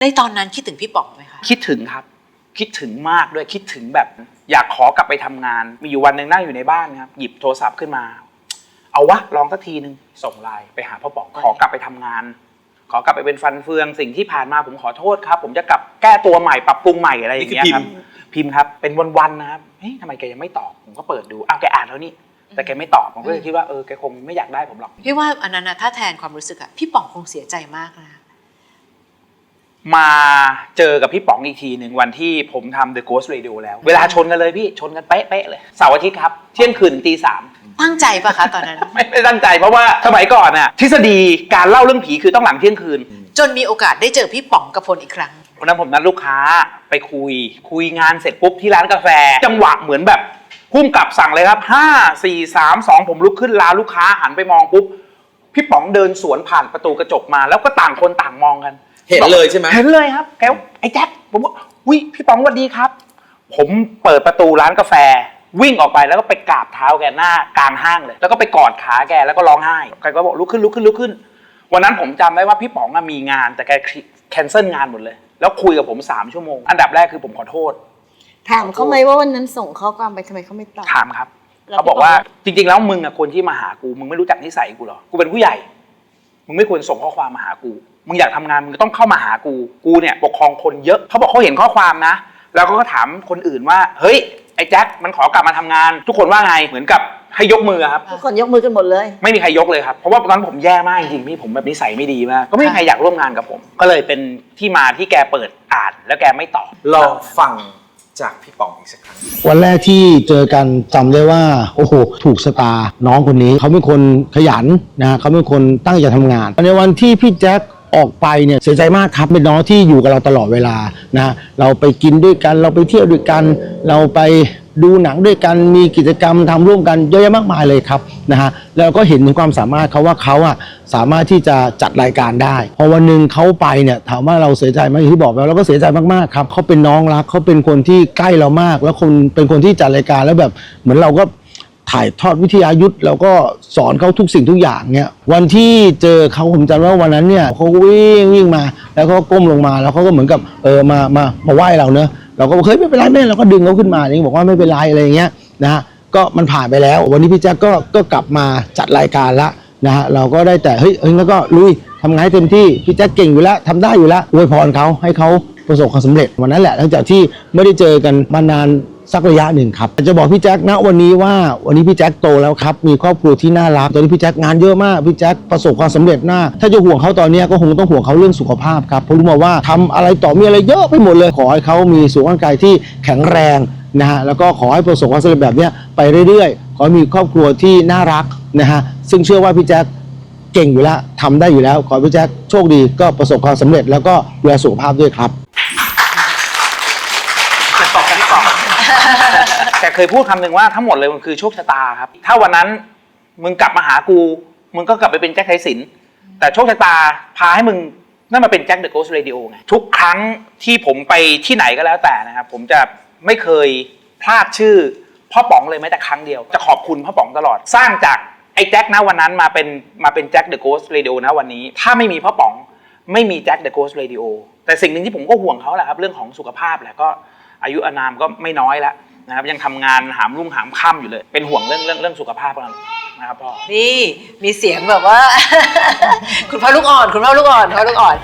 ในตอนนั้นคิดถึงพี่ป๋องไหมคะ คิดถึงครับ คิดถึงมากด้วยคิดถึงแบบ อยากขอกลับไปทำงาน มีอยู่วันหนึ่งนั่งอยู่ในบ้านครับ หยิบโทรศัพท์ขึ้นมา เอาวะลองสักทีหนึ่งส่งไลน์ไปหาพ่อป๋องขอกลับไปทำงาน ขอกลับไปเป็นฟันเฟืองสิ่งที่ผ่านมาผมขอโทษครับ ผมจะกลับแก้ตัวใหม่ปรับปรุงใหม่อะไรอย่างเงี้ยครับ พิมพ์ครับเป็นวันๆนะครับเฮ้ยทำไมแกยังไม่ตอบผมก็เปิดดูอ้าวแกอ่านแล้วนี่แต่แกไม่ตอบผมก็เลยคิดว่าเออแกคงไม่อยากได้ผมหรอก พี่ว่าอันนั้นนะถ้าแทนความรู้สึกอะพี่ป๋องคงเสียใจมากนะ มาเจอกับพี่ป๋องอีกทีหนึ่งวันที่ผมทำ The Ghost Radio แล้ว เวลาชนกันเลยพี่ชนกันเป๊ะๆเลยเสาร์อาทิตย์ครับ เที่ยงคืนตีสาม ตั้งใจปะคะตอนนั้น ไม่ไม่ตั้งใจเพราะว่าสมัยก่อนน่ะทฤษฎีการเล่าเรื่องผีคือต้องหลังเที่ยงคืน จนมีโอกาสได้เจอพี่ป๋องกับพลอีกครั้ง วันนั้นผมนัดลูกค้าไปคุย คุยงานเสร็จปุ๊บที่ร้านกาแฟ จังหวะเหมือนแบบพุ่มกลับสั่งเลยครับห้าสี่สามสองผมลุกขึ้นลาลูกค้าหันไปมองปุ๊บ พี่ป๋องเดินสวนผ่านประตูกระจกมา แล้วก็ต่างคนต่างมองกัน เห็นเลยใช่ไหมเห็นเลยครับแกวไอ้แจ็คผมว่าวิพี่ป๋องสวัสดีครับ ผมเปิดประตูร้านกาแฟ วิ่งออกไปแล้วก็ไปกราบเท้าแกหน้ากลางห้างเลย แล้วก็ไปกอดขาแกแล้วก็ร้องไห้แกก็บอกลุกขึ้นลุกขึ้นลุกขึ้น วันนั้นผมจำได้ว่าพี่ป๋องอะมีงานแต่แกแคนเซิลงานหมดเลย แล้วคุยกับผมสามชั่วโมง อันดับแรกคือผมขอโทษ ถามเขาไหมว่าวันนั้นส่งข้อความไปทำไมเขาไม่ตอบถามครับแล้วเขาบอกว่าจริง ๆ แล้วมึงอะคนที่มาหากู มึงไม่รู้จักนิสัยกูหรอกูเป็นผู้ใหญ่ มึงไม่ควรส่งข้อความมาหากู มึงอยากทำงานมึงต้องเข้ามาหากู กูเนี่ยปกครองคนเยอะเขาบอกเขาเห็นข้อความนะ แล้วเขาก็ถามคนอื่นว่า เฮ้ยไอ้แจ็คมันขอกลับมาทำงาน ทุกคนว่าไงเหมือนกับให้ยกมือครับ ทุกคนยกมือกันหมดเลย ไม่มีใครยกเลยครับ เพราะว่าตอนนั้นผมแย่มากจริงๆพี่ผมแบบนิสัยไม่ดีมาก ก็ไม่มีใครอยากร่วมงานกับผม ก็เลยเป็นที่มาที่แกเปิดอ่านแล้วแกไม่ตอบ ลองฟังจากพี่ป๋องอีกสักครั้ง วันแรกที่เจอกันจำได้ว่าโอ้โหถูกสตาร์น้องคนนี้เขาเป็นคนขยันนะฮะเขาเป็นคนตั้งใจทำงานในวันที่พี่แจ็ค ออกไปเนี่ยเสียใจมากครับเป็นน้องที่อยู่กับเราตลอดเวลานะเราไปกินด้วยกัน เราไปเที่ยวด้วยกัน เราไปดูหนังด้วยกันมีกิจกรรมทำร่วมกันเยอะแยะมากมายเลยครับนะฮะแล้วก็เห็นถึงความสามารถเขาว่าเขาอะสามารถที่จะจัดรายการได้พอวันหนึ่งเขาไปเนี่ยถามว่าเราเสียใจไหมที่บอกแล้วเราก็เสียใจมากๆครับเขาเป็นน้องรักเขาเป็นคนที่ใกล้เรามาก แล้วคนเป็นคนที่จัดรายการแล้วแบบเหมือนเราก็ ถ่ายทอดวิทยายุทธ์แล้วก็สอนเขาทุกสิ่งทุกอย่างเนี่ยวันที่เจอเขาผมจำได้ว่าวันนั้นเนี่ยเขาวิ่งวิ่งมา แล้วเขาก้มลงมาแล้วเขาก็เหมือนกับเออมามามาไหว้เราเนอะเราก็บอกเฮ้ยไม่เป็นไรแม่เราก็ดึงเขาขึ้นมาอย่างนี้บอกว่าไม่เป็นไรอะไรอย่างเงี้ยนะฮะก็มันผ่านไปแล้ว วันนี้พี่แจ๊คก็ก็กลับมาจัดรายการละนะฮะเราก็ได้แต่เฮ้ยเฮ้ยแล้วก็ลุยทำงานให้เต็มที่พี่แจ๊คเก่งอยู่แล้วทำได้อยู่แล้วอวยพรเขาให้เขาประสบความสำเร็จวันนั้นแหละหลังจากที่ไม่ได้เจอกันมานาน สักระยะหนึ่งครับจะบอกพี่แจ็คนะวันนี้ว่าวันนี้พี่แจ็คโตแล้วครับมีครอบครัวที่น่ารักตอนนี้พี่แจ็คงานเยอะมากพี่แจ็คประสบความสำเร็จหน้า ถ้าจะห่วงเขาตอนนี้ก็คงต้องห่วงเขาเรื่องสุขภาพครับเพราะรู้มาว่าทำอะไรต่อมีอะไรเยอะไปหมดเลยขอให้เขามีสุขภาพกายที่แข็งแรงนะฮะแล้วก็ขอให้ประสบความสำเร็จแบบนี้ไปเรื่อยๆ ขอให้มีครอบครัวที่น่ารักนะฮะซึ่งเชื่อว่าพี่แจ็คเก่งอยู่แล้วทำได้อยู่แล้ว ขอพี่แจ็คโชคดีก็ประสบความสำเร็จแล้วก็ดูแลสุขภาพด้วยครับ จะตอบกันที่ตอบ แต่เคยพูดคำหนึ่งว่าทั้งหมดเลยมันคือโชคชะตาครับ ถ้าวันนั้นมึงกลับมาหากู มึงก็กลับไปเป็นแจ็คไทสินแต่โชคชะตาพาให้มึงนั่นมาเป็นแจ็คเดอะโกสเรดิโอไงทุกครั้งที่ผมไปที่ไหนก็แล้วแต่นะครับ ผมจะไม่เคยพลาดชื่อพ่อป๋องเลยแม้แต่ครั้งเดียว จะขอบคุณพ่อป๋องตลอด สร้างจากไอ้แจ็คนะวันนั้นมาเป็นมาเป็นแจ็คเดอะโกสเรดิโอนะวันนี้ ถ้าไม่มีพ่อป๋องไม่มีแจ็คเดอะโกสเรดิโอแต่สิ่งหนึ่งที่ผมก็ห่วงเขาแหละครับ เรื่องของสุขภาพแหละก็อายุอานามก็ไม่น้อยแล้ว นะครับยังทำงานหามรุ่งหามค่ำอยู่เลย เป็นห่วงเรื่องเรื่องเรื่องสุขภาพกันนะครับพ่อ นี่มีเสียงแบบว่า คุณพ่อลูกอ่อน คุณพ่อลูกอ่อนคุณพ่อลูกอ่อน